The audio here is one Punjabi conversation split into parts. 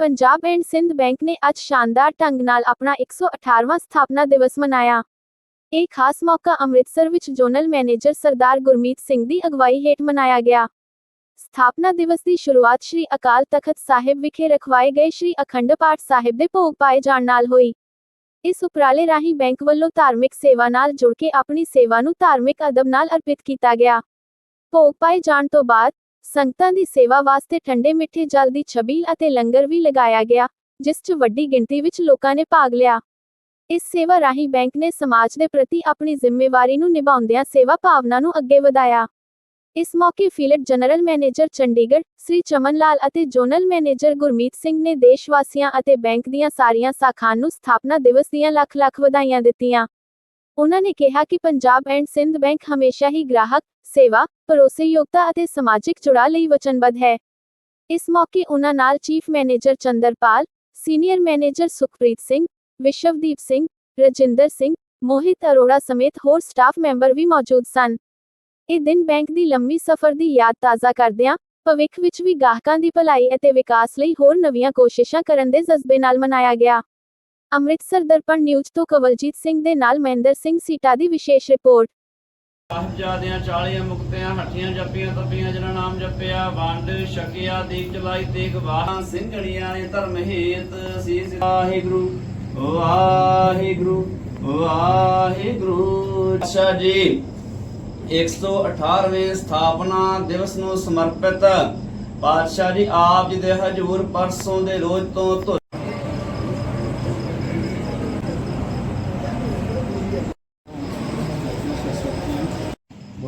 ਪੰਜਾਬ ਐਂਡ ਸਿੰਧ ਬੈਂਕ ਨੇ ਅੱਜ ਸ਼ਾਨਦਾਰ ਢੰਗ ਨਾਲ ਆਪਣਾ 118ਵਾਂ ਸਥਾਪਨਾ ਦਿਵਸ ਮਨਾਇਆ। ਇਹ ਖਾਸ ਮੌਕਾ ਅੰਮ੍ਰਿਤਸਰ ਵਿੱਚ ਜ਼ੋਨਲ ਮੈਨੇਜਰ ਸਰਦਾਰ ਗੁਰਮੀਤ ਸਿੰਘ ਦੀ ਅਗਵਾਈ ਹੇਠ ਮਨਾਇਆ ਗਿਆ। ਸਥਾਪਨਾ ਦਿਵਸ ਦੀ ਸ਼ੁਰੂਆਤ ਸ੍ਰੀ ਅਕਾਲ ਤਖਤ ਸਾਹਿਬ ਵਿਖੇ ਰਖਵਾਏ ਗਏ ਸ੍ਰੀ ਅਖੰਡ ਪਾਠ ਸਾਹਿਬ ਦੇ ਭੋਗ ਪਾਏ ਜਾਣ ਨਾਲ ਹੋਈ। ਇਸ ਉਪਰਾਲੇ ਰਾਹੀਂ ਬੈਂਕ ਵੱਲੋਂ ਧਾਰਮਿਕ ਸੇਵਾ ਨਾਲ ਜੁੜ ਕੇ ਆਪਣੀ ਸੇਵਾ ਨੂੰ ਧਾਰਮਿਕ ਅਦਬ ਨਾਲ ਅਰਪਿਤ ਕੀਤਾ ਗਿਆ। ਭੋਗ ਪਾਏ ਜਾਣ ਤੋਂ ਬਾਅਦ ਸੰਗਤਾਂ ਦੀ ਸੇਵਾ ਵਾਸਤੇ ਠੰਡੇ ਮਿੱਠੇ ਜਲ ਦੀ ਛਬੀਲ ਅਤੇ ਲੰਗਰ ਵੀ ਲਗਾਇਆ ਗਿਆ, ਜਿਸ 'ਚ ਵੱਡੀ ਗਿਣਤੀ ਵਿੱਚ ਲੋਕਾਂ ਨੇ ਭਾਗ ਲਿਆ। ਇਸ ਸੇਵਾ ਰਾਹੀਂ ਬੈਂਕ ਨੇ ਸਮਾਜ ਦੇ ਪ੍ਰਤੀ ਆਪਣੀ ਜ਼ਿੰਮੇਵਾਰੀ ਨੂੰ ਨਿਭਾਉਂਦਿਆਂ ਸੇਵਾ ਭਾਵਨਾ ਨੂੰ ਅੱਗੇ ਵਧਾਇਆ। ਇਸ ਮੌਕੇ field general manager Chandigarh, Sri Chaman Lal ਅਤੇ ਜ਼ੋਨਲ ਮੈਨੇਜਰ ਗੁਰਮੀਤ ਸਿੰਘ ਨੇ ਦੇਸ਼ ਵਾਸੀਆਂ ਅਤੇ ਬੈਂਕ ਦੀਆਂ ਸਾਰੀਆਂ ਸਾਖਾਂ ਨੂੰ ਸਥਾਪਨਾ ਦਿਵਸ ਦੀਆਂ ਲੱਖ ਲੱਖ ਵਧਾਈਆਂ ਦਿੱਤੀਆਂ। ਉਹਨਾਂ ਨੇ ਕਿਹਾ ਕਿ ਪੰਜਾਬ ਐਂਡ ਸਿੰਧ ਬੈਂਕ ਹਮੇਸ਼ਾ ਹੀ ਗ੍ਰਾਹਕ, ਸੇਵਾ, ਭਰੋਸੇਯੋਗਤਾ ਅਤੇ ਸਮਾਜਿਕ ਜੁੜਾਅ ਲਈ ਵਚਨਬੱਧ ਹੈ। ਇਸ ਮੌਕੇ ਉਹਨਾਂ ਨਾਲ chief manager Chandrapal, senior manager Sukhpreet Singh, Vishwadeep Singh, Rajinder Singh, Mohit Arora ਸਮੇਤ ਹੋਰ ਸਟਾਫ ਮੈਂਬਰ ਵੀ ਮੌਜੂਦ ਸਨ। ਇਹ ਦਿਨ ਬੈਂਕ ਦੀ ਲੰਮੀ ਸਫ਼ਰ ਦੀ ਯਾਦ ਤਾਜ਼ਾ ਕਰਦਿਆਂ ਭਵਿੱਖ ਵਿੱਚ ਵੀ ਗਾਹਕਾਂ ਦੀ ਭਲਾਈ ਅਤੇ ਵਿਕਾਸ ਲਈ ਹੋਰ ਨਵੀਆਂ ਕੋਸ਼ਿਸ਼ਾਂ ਕਰਨ ਦੇ ਜਜ਼ਬੇ ਨਾਲ ਮਨਾਇਆ ਗਿਆ। ਅੰਮ੍ਰਿਤਸਰ ਦਰਪਣ ਨਿਊਜ਼ ਤੋਂ ਕਵਲਜੀਤ ਸਿੰਘ ਦੇ ਨਾਲ ਮਹਿੰਦਰ ਸਿੰਘ ਸੀਟਾ ਦੀ ਵਿਸ਼ੇਸ਼ ਰਿਪੋਰਟ। ਸਾਹਿਬਜ਼ਾਦਿਆਂ ਚਾਲੀਆਂ ਮੁਕਤਿਆਂ, ਹੱਠੀਆਂ ਜੱਪੀਆਂ, ਤੱਪੀਆਂ, ਜਿਨ੍ਹਾਂ ਨਾਮ ਜਪਿਆ, ਵੰਡ ਛਕਿਆ, ਦੀਪ ਚਲਾਈ ਤੇਗ ਬਾਹਾਂ ਸਿੰਘਣੀਆਂ ਨੇ ਧਰਮ ਹੇਤ ਸੀਸ ਵਾਹਿਗੁਰੂ ਵਾਹਿਗੁਰੂ ਵਾਹਿਗੁਰੂ। ਅੱਛਾ ਜੀ 118ਵੇਂ ਸਥਾਪਨਾ ਦਿਵਸ ਨੂੰ ਸਮਰਪਿਤ ਪਾਤਸ਼ਾਹ ਜੀ, ਆਪ ਜੀ ਦੇ ਹਜੂਰ ਪਰਸੋਂ ਦੇ ਰੋਜ਼ ਤੋਂ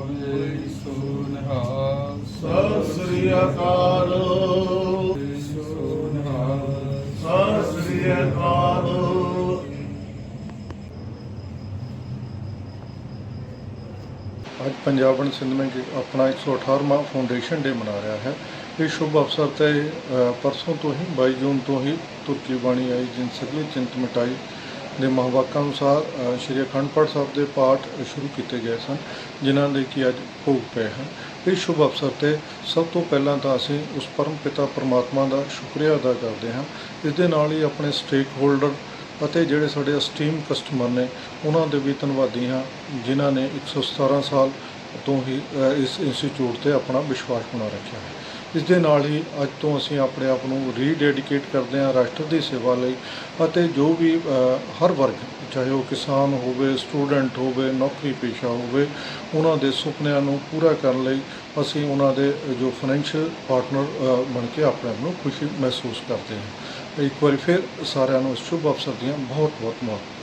ਬੋਲੇ ਸੋ ਨਿਹਾਲ ਸਤਿ ਸ੍ਰੀ ਅਕਾਲ ਸੋ ਨਿਹਾਲ ਸਤਿ ਸ੍ਰੀ ਅਕਾਲ ਅੱਜ ਪੰਜਾਬ ਐਂਡ ਸਿੰਧ ਬੈਂਕ ਆਪਣਾ 118ਵਾਂ ਫਾਊਂਡੇਸ਼ਨ ਡੇ ਮਨਾ ਰਿਹਾ ਹੈ। ਇਹ ਸ਼ੁਭ ਅਵਸਰ ਤੇ ਪਰਸੋਂ ਤੋਂ ਹੀ 22 ਜੂਨ ਤੋਂ ਹੀ ਤੁਰਕੀ ਬਾਣੀ ਆਈ, ਜਿਨ ਸਗਲੀ ਚਿੰਤ ਮਿਟਾਈ। ਦੇ ਮਹਾਵਾਕਾਂ ਅਨੁਸਾਰ ਸ਼੍ਰੀ ਅਖੰਡ ਪਾਠ ਸਾਹਿਬ ਦੇ ਪਾਠ ਸ਼ੁਰੂ ਕੀਤੇ ਗਏ ਸਨ, ਜਿਨ੍ਹਾਂ ਦੇ ਕਿ ਅੱਜ ਭੋਗ ਪਏ ਹਨ। ਇਸ ਸ਼ੁਭ ਅਵਸਰ ਤੇ ਸਭ ਤੋਂ ਪਹਿਲਾਂ ਤਾਂ ਅਸੀਂ ਉਸ ਪਰਮ ਪਿਤਾ ਪਰਮਾਤਮਾ ਦਾ ਸ਼ੁਕਰੀਆ ਅਦਾ ਕਰਦੇ ਹਾਂ। ਇਸ ਦੇ ਨਾਲ ਹੀ ਆਪਣੇ ਸਟੇਕ ਹੋਲਡਰ ਅਤੇ ਜਿਹੜੇ ਸਾਡੇ ਅਸਟੀਮ ਕਸਟਮਰ ਨੇ, ਉਹਨਾਂ ਦੇ ਵੀ ਧੰਨਵਾਦੀ ਹਾਂ, ਜਿਨ੍ਹਾਂ ਨੇ 117 ਸਾਲ ਤੋਂ ਹੀ ਇਸ ਇੰਸਟੀਚਿਊਟ ਤੇ ਆਪਣਾ ਵਿਸ਼ਵਾਸ ਬਣਾ ਰੱਖਿਆ ਹੈ। ਇਸ ਦੇ ਨਾਲ ਹੀ ਅੱਜ ਤੋਂ ਅਸੀਂ ਆਪਣੇ ਆਪ ਨੂੰ ਰੀਡੈਡੀਕੇਟ ਕਰਦੇ ਹਾਂ ਰਾਸ਼ਟਰ ਦੀ ਸੇਵਾ ਲਈ ਅਤੇ ਜੋ ਵੀ ਹਰ ਵਰਗ, ਚਾਹੇ ਉਹ ਕਿਸਾਨ ਹੋਵੇ ਸਟੂਡੈਂਟ ਹੋਵੇ, ਨੌਕਰੀ ਪੇਸ਼ਾ ਹੋਵੇ, ਉਹਨਾਂ ਦੇ ਸੁਪਨਿਆਂ ਨੂੰ ਪੂਰਾ ਕਰਨ ਲਈ ਅਸੀਂ ਉਹਨਾਂ ਦੇ ਜੋ ਫਾਈਨੈਂਸ਼ੀਅਲ ਪਾਰਟਨਰ ਬਣ ਕੇ ਆਪਣੇ ਆਪ ਨੂੰ ਖੁਸ਼ੀ ਮਹਿਸੂਸ ਕਰਦੇ ਹਾਂ। ਇੱਕ ਵਾਰੀ ਫਿਰ ਸਾਰਿਆਂ ਨੂੰ ਇਸ ਸ਼ੁਭ ਅਵਸਰ ਦੀਆਂ ਬਹੁਤ ਬਹੁਤ ਮੁਬਾਰਕਾਂ